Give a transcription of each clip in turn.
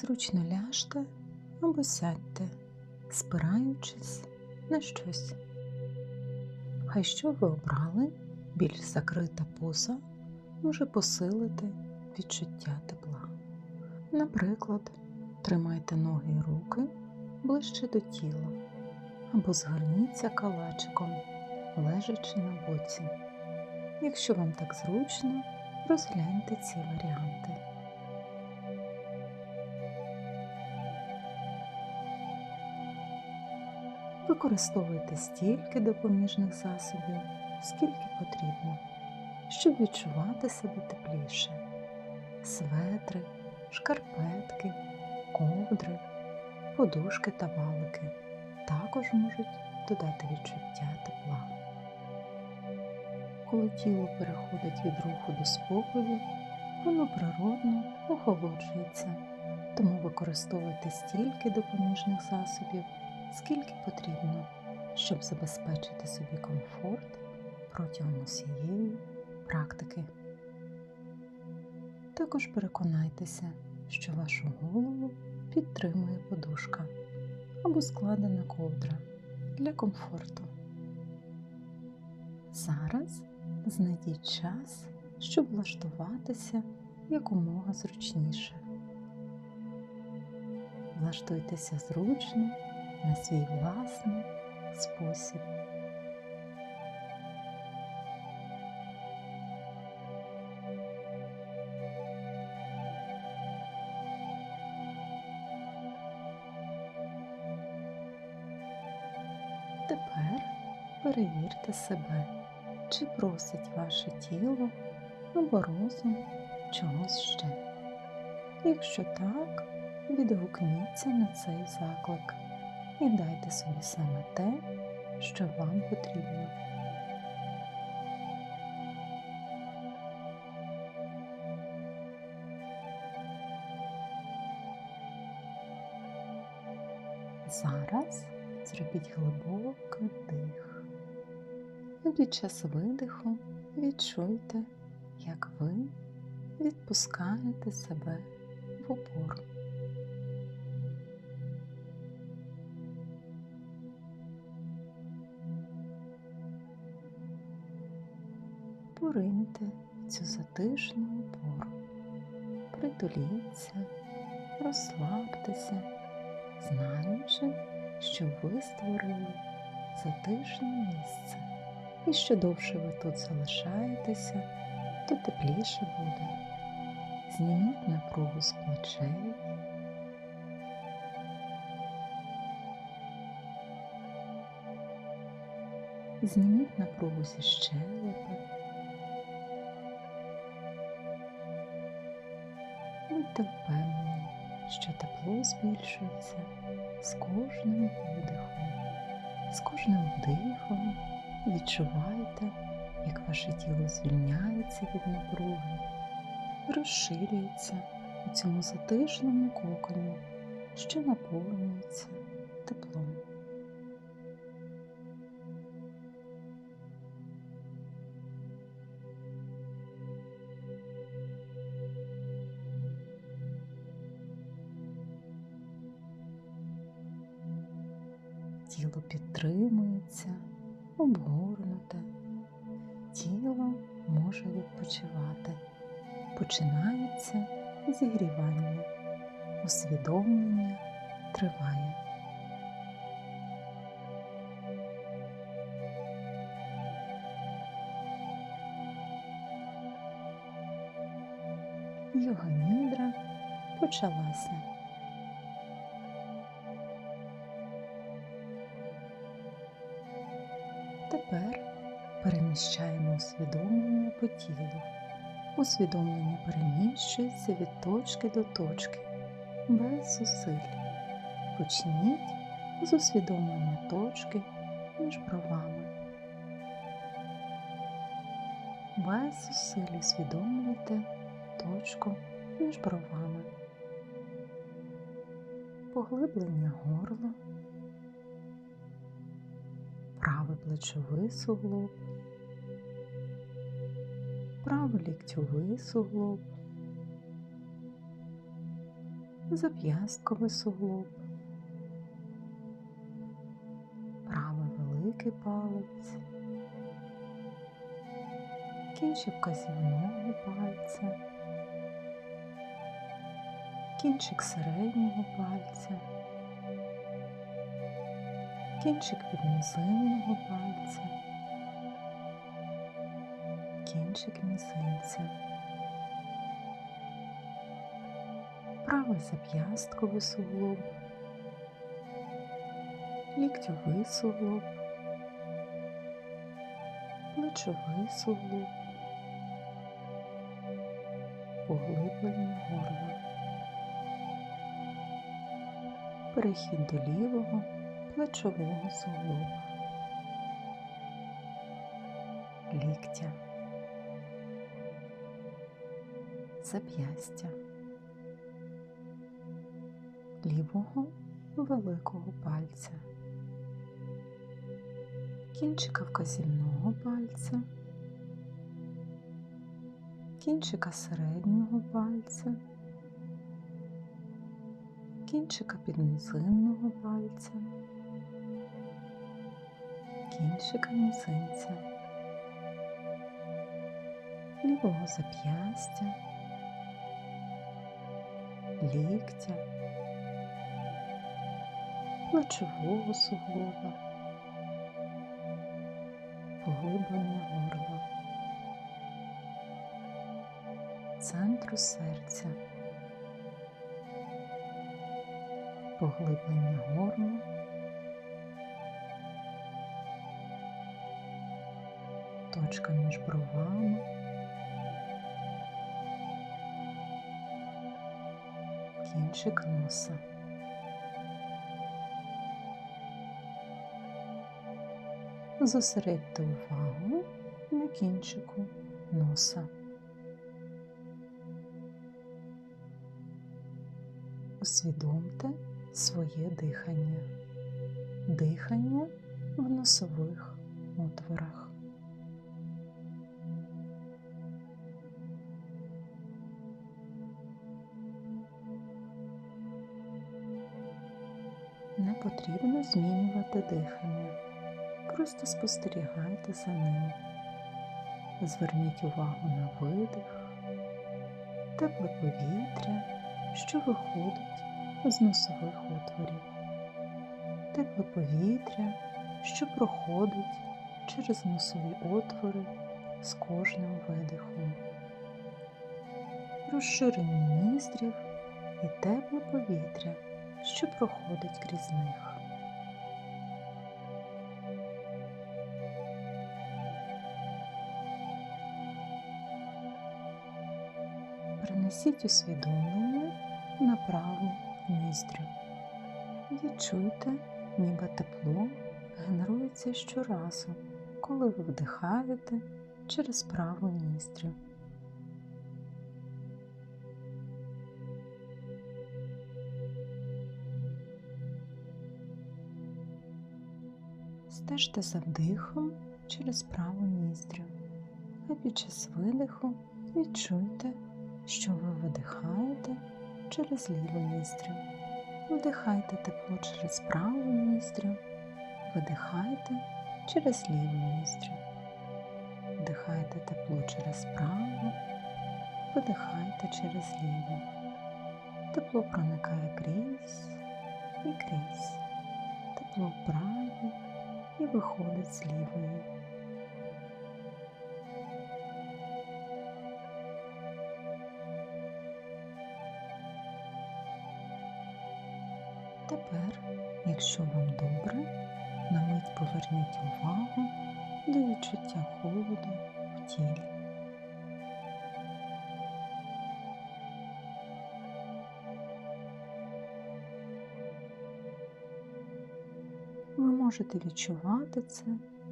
Зручно ляжте або сядьте, спираючись на щось. Хай що ви обрали, більш закрита поза може посилити відчуття тепла. Наприклад, тримайте ноги і руки ближче до тіла або згорніться калачиком, лежачи на боці. Якщо вам так зручно, розгляньте ці варіанти. Використовуйте стільки допоміжних засобів, скільки потрібно, щоб відчувати себе тепліше. Светри, шкарпетки, ковдри, подушки та валики також можуть додати відчуття тепла. Коли тіло переходить від руху до спокою, воно природно охолоджується, тому використовуйте стільки допоміжних засобів, скільки потрібно, щоб забезпечити собі комфорт протягом усієї практики. Також переконайтеся, що вашу голову підтримує подушка або складена ковдра для комфорту. Зараз знайдіть час, щоб влаштуватися якомога зручніше. Влаштуйтеся зручно на свій власний спосіб. Тепер перевірте себе, чи просить ваше тіло або розум чогось ще. Якщо так, відгукніться на цей заклик і дайте собі саме те, що вам потрібно. Зараз зробіть глибокий вдих. І під час видиху відчуйте, як ви відпускаєте себе в опору. Пориньте цю затишну опору, притуліться, розслабтеся, знаючи, що ви створили затишне місце. І що довше ви тут залишаєтеся, то тепліше буде. Зніміть напругу з плечей. Зніміть напругу зі щелепи. Будьте впевнені, що тепло збільшується з кожним видихом, з кожним вдихом відчувайте, як ваше тіло звільняється від напруги, розширюється у цьому затишному коконі, що наповнюється теплом. Підтримується, обгорнуте, тіло може відпочивати. Починається зігрівання, усвідомлення триває. Йога нідра почалася. Переміщаємо усвідомлення по тілу. Усвідомлення переміщується від точки до точки без зусиль. Почніть з усвідомлення точки між бровами. Без зусиль усвідомлюйте точку між бровами. Поглиблення горла правий плечовий суглоб, правий ліктьовий суглоб, зап'ястковий суглоб, правий великий палець, кінчик вказівного пальця, кінчик середнього пальця, кінчик підмізинного пальця, кінчик мізинця. правий зап'ястковий суглоб, ліктьовий суглоб, плечовий суглоб, поглиблення горла, перехід до лівого плечового суглоба, ліктя, зап'ястя. Лівого великого пальця, кінчика вказівного пальця, кінчика середнього пальця, кінчика підмізинного пальця, кінчика мізинця, лівого зап'ястя, ліктя плечового суглоба, поглиблення горла, центру серця, поглиблення горла, точка між бровами. Кінчик носа. Зосередьте увагу на кінчику носа. Усвідомте своє дихання, дихання в носових отворах. Потрібно змінювати дихання. Просто спостерігайте за ним. Зверніть увагу на видих, тепле повітря, що виходить з носових отворів, тепле повітря, що проходить через носові отвори з кожним видихом, розширення ніздрів і тепле повітря, що проходить крізь них. Перенесіть усвідомлення на праву ніздрю. Відчуйте, ніби тепло генерується щоразу, коли ви вдихаєте через праву ніздрю. Стежте за вдихом через праву ніздрю, а під час видиху відчуйте що ви видихаєте через ліву ніздрю. Вдихайте тепло через праву ніздрю, видихайте через ліву ніздрю. Вдихайте тепло через праву, видихайте через ліву. Тепло проникає крізь і крізь. Тепло в правій і виходить з лівої. Тепер, якщо вам добре, на мить поверніть увагу до відчуття холоду в тілі. Ви можете відчувати це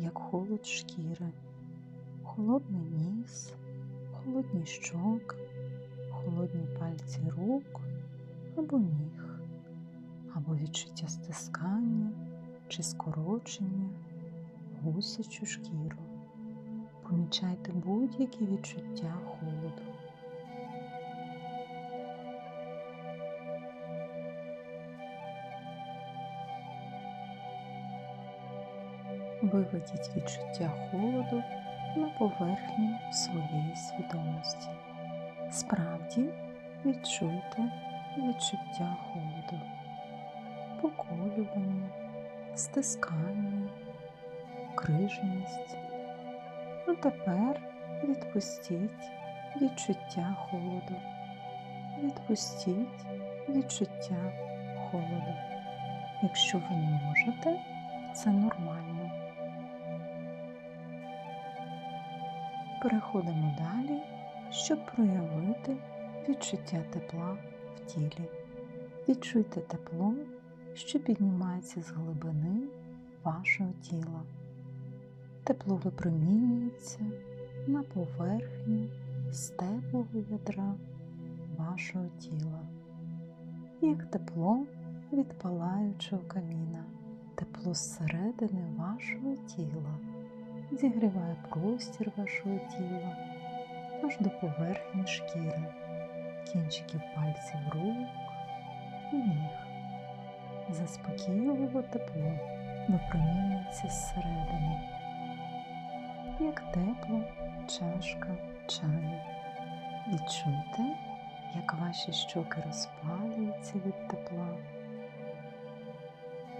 як холод шкіри, холодний ніс, холодні щоки, холодні пальці рук або ніг або відчуття стискання чи скорочення, гусячу шкіру. Помічайте будь-які відчуття холоду. Виведіть відчуття холоду на поверхню своєї свідомості. Справді відчуйте відчуття холоду, поколювання, стискання, криженість. А тепер відпустіть відчуття холоду. Відпустіть відчуття холоду. Якщо ви можете, це нормально. Переходимо далі, щоб проявити відчуття тепла в тілі. Відчуйте тепло, що піднімається з глибини вашого тіла. Тепло випромінюється на поверхню стеблого ядра вашого тіла, як тепло від палаючого каміна, тепло зсередини вашого тіла зігріває простір вашого тіла аж до поверхні шкіри, кінчиків пальців рук і ніг. Заспокійливо тепло випромінюється зсередини, як тепла чашка чаю. Відчуйте, як ваші щоки розпалюються від тепла,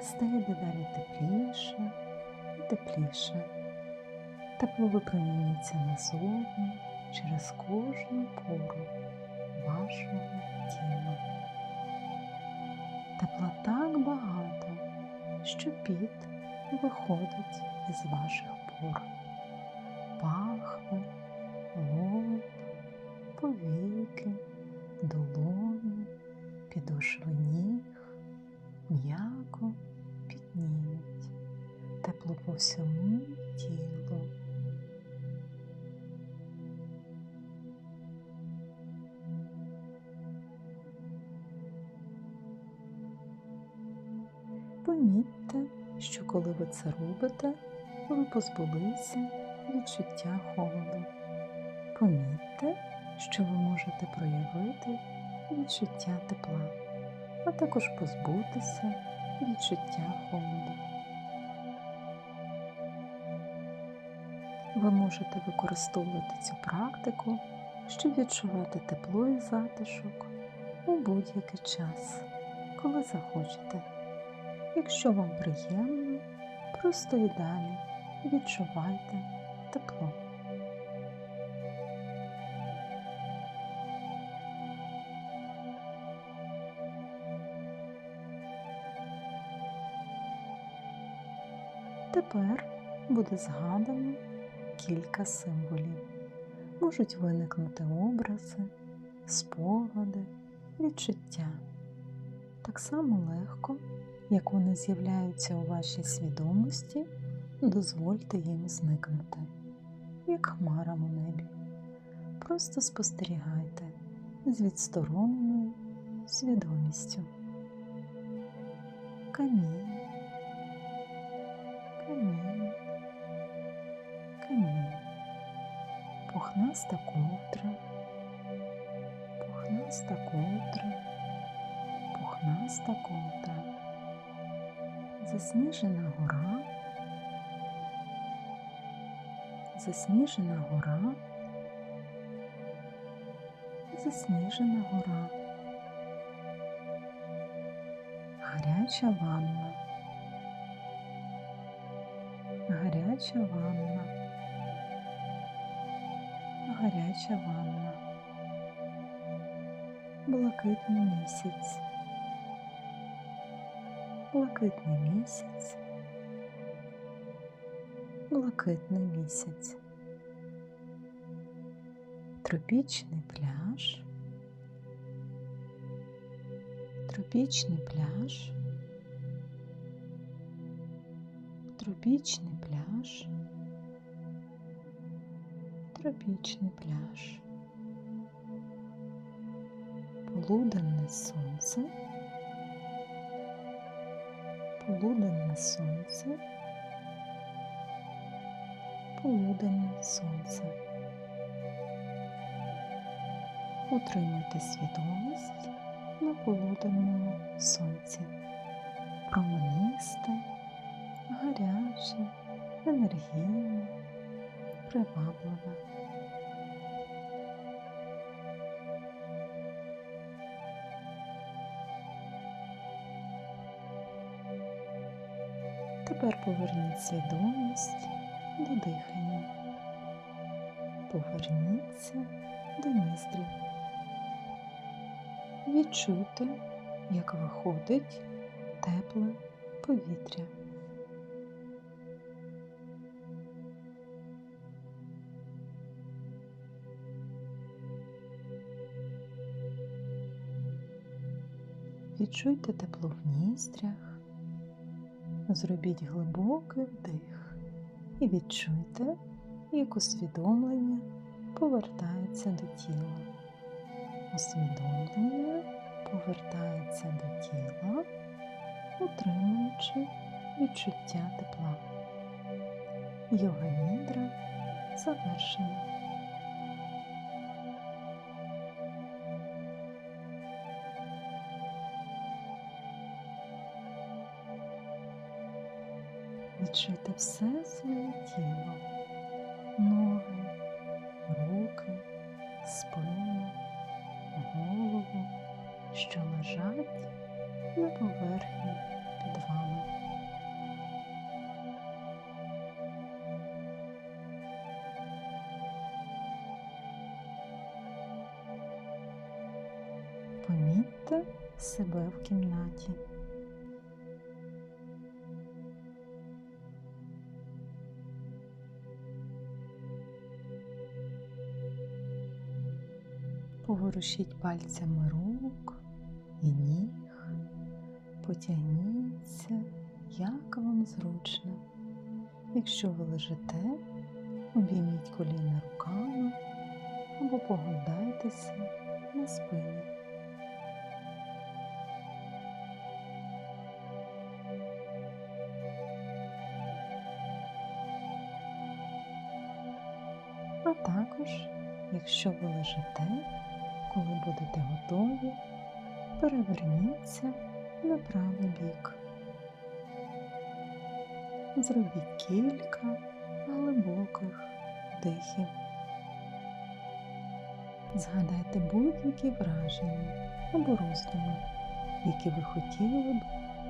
стає дедалі тепліше і тепліше. Тепло випромінюється назовні через кожну пору вашого тіла. Тепла так багато, що піт виходить із ваших пор. Пахви, лоб, повіки, долоні, підошви ніг, м'яко підніють. Тепло по всьому тілу. Коли ви це робите, ви позбулися відчуття холоду. Помітьте, що ви можете проявити відчуття тепла, а також позбутися відчуття холоду. Ви можете використовувати цю практику, щоб відчувати тепло і затишок у будь-який час, коли захочете. Якщо вам приємно, просто і далі відчувайте тепло. Тепер буде згадано кілька символів. Можуть виникнути образи, спогади, відчуття. Так само легко, як вони з'являються у вашій свідомості, дозвольте їм зникнути, як хмарам у небі. Просто спостерігайте з відстороненою свідомістю. Камінь, камінь, камінь, пухнаста ковдра, пухнаста ковдра, пухнаста ковдра, засніжена гора, засніжена гора, засніжена гора, гаряча ванна, гаряча ванна, гаряча ванна, блакитний місяць, блакитний місяць, блакитний місяць, тропічний пляж, тропічний пляж, тропічний пляж, тропічний пляж, полуденне сонце, полуденне сонце, полуденне сонце. Утримуйте свідомість на полуденному сонці, променисте, гаряче, енергійна, приваблива. Тепер поверніть свідомість до дихання. Поверніться до ніздрів. Відчуйте, як виходить тепле повітря. Відчуйте тепло в ніздрях, зробіть глибокий вдих і відчуйте, як усвідомлення повертається до тіла. Усвідомлення повертається до тіла, утримуючи відчуття тепла. Йога нідра завершена. Відчуйте все своє тіло, ноги, руки, спину, голову, що лежать на поверхні під вами. Помітьте себе в кімнаті. Поворушіть пальцями рук і ніг, потягніться, як вам зручно. Якщо ви лежите, обійміть коліна руками або погойдайтеся на спині. А також, якщо ви лежите, коли будете готові, переверніться на правий бік. Зробіть кілька глибоких вдихів. Згадайте будь-які враження або роздуми, які ви хотіли б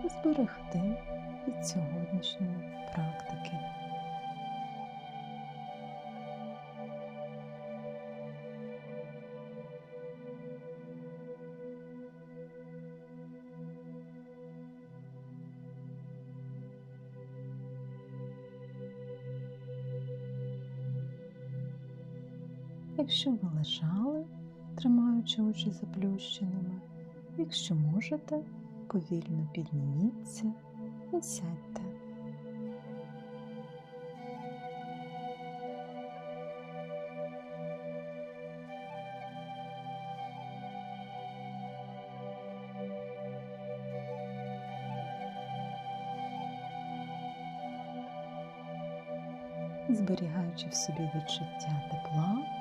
зберегти від сьогоднішньої практики. Якщо ви лежали, тримаючи очі заплющеними, якщо можете, повільно підніміться і сядьте. зберігаючи в собі відчуття тепла,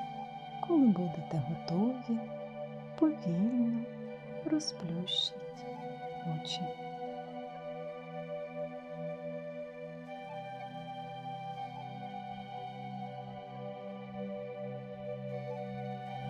коли будете готові, повільно розплющіть очі.